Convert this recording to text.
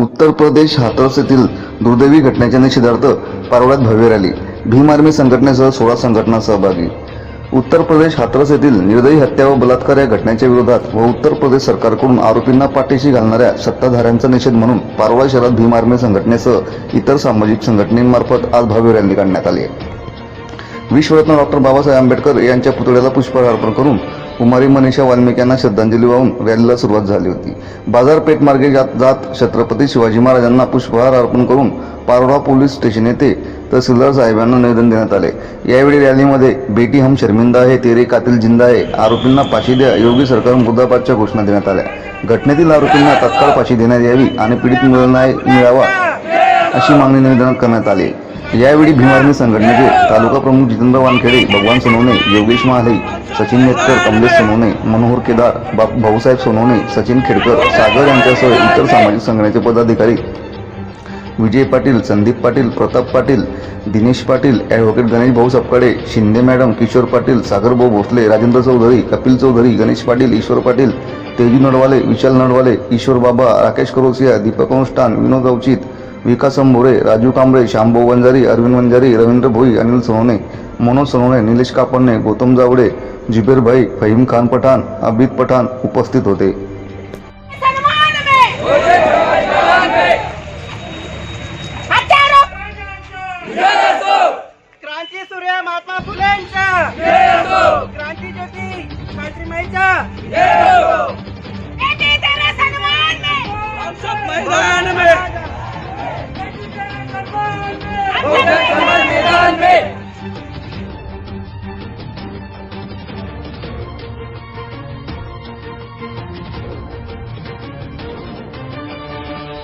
उत्तर प्रदेश हाथरस येथील दुर्दैवी घटनेच्या निषेधार्थ पारोळ्यात भव्य रॅली. भीम आर्मी संघटनेसह सोळा संघटना सहभागी. उत्तर प्रदेश हाथरस येथील निर्दयी हत्या व बलात्कार या घटनेच्या विरोधात व उत्तर प्रदेश सरकारकडून आरोपींना पाठीशी घालणाऱ्या सत्ताधाऱ्यांचा निषेध म्हणून पारोळा शहरात भीम आर्मी संघटनेसह इतर सामाजिक संघटनेमार्फत आज भव्य रॅली काढण्यात आली आहे. विश्वरत्न डॉक्टर बाबासाहेब आंबेडकर यांच्या पुतळ्याला पुष्पहार अर्पण करून कुमारी मनीषा वाल्मिकांना श्रद्धांजली वाहून रॅलीला सुरुवात झाली होती. बाजारपेठ मार्गे जात जात छत्रपती शिवाजी महाराजांना पुष्पहार अर्पण करून पारोडा पोलीस स्टेशन येथे तहसीलदार साहेबांना निवेदन देण्यात आले. यावेळी रॅलीमध्ये बेटी हम शर्मिंदा आहे तेरे कातिल जिंदा आहे आरोपींना फाशी द्या योगी सरकार मुर्दाबादच्या घोषणा देण्यात आल्या. घटनेतील आरोपींना तत्काळ फाशी देण्यात यावी आणि पीडित न्याय मिळावा अशी मागणी निवेदनात करण्यात आली. यावेळी भीमार्मी संघटनेचे तालुका प्रमुख जितेंद्र वानखेडे भगवान सोनवणे योगेश महाले सचिन नेतकर कमलेश सोनवणे मनोहर केदार बा भाऊसाहेब सोनवणे सचिन खेडकर सागर यांच्यासह इतर सामाजिक संघटनेचे पदाधिकारी. विजय पाटील संदीप पाटील प्रताप पाटील दिनेश पाटील ॲडव्होकेट गणेश भाऊ सपकाडे शिंदे मॅडम किशोर पाटील सागरभाऊ भोसले राजेंद्र चौधरी कपिल चौधरी गणेश पाटील ईश्वर पाटील तेजू नडवाले विशाल नडवाले ईश्वर बाबा राकेश करोसिया दीपक अनुष्ठान विनोद अवचित विकास अंबोरे राजू कांबळे शांभाऊ वंजारी अरविंद वंजारी रवींद्र भोई अनिल सोनवणे मनोज सोनवणे निलेश कापडणे गौतम जावडे जुबेर भाई फहीम खान पठाण अबिद पठाण उपस्थित होते. सन्मान में हत्यारों क्रांती सूर्य महात्मा फुलेंचा क्रांती ज्योती सावित्रीमाईच्या Kemal मैदान में